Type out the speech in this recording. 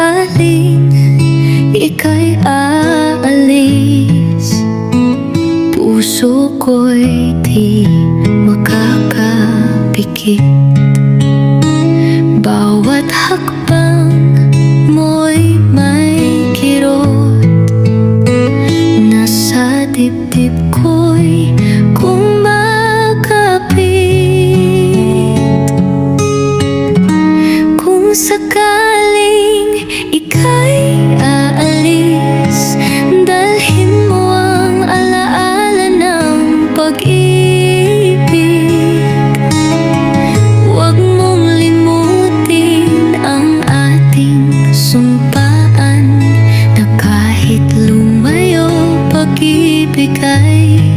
alin? Ika'y aalis. Puso ko'y di makakapikit Bawat hakbang mo'y may kirot. Nasa dibdib ko'y kumakapit. Kung sakali Be gay.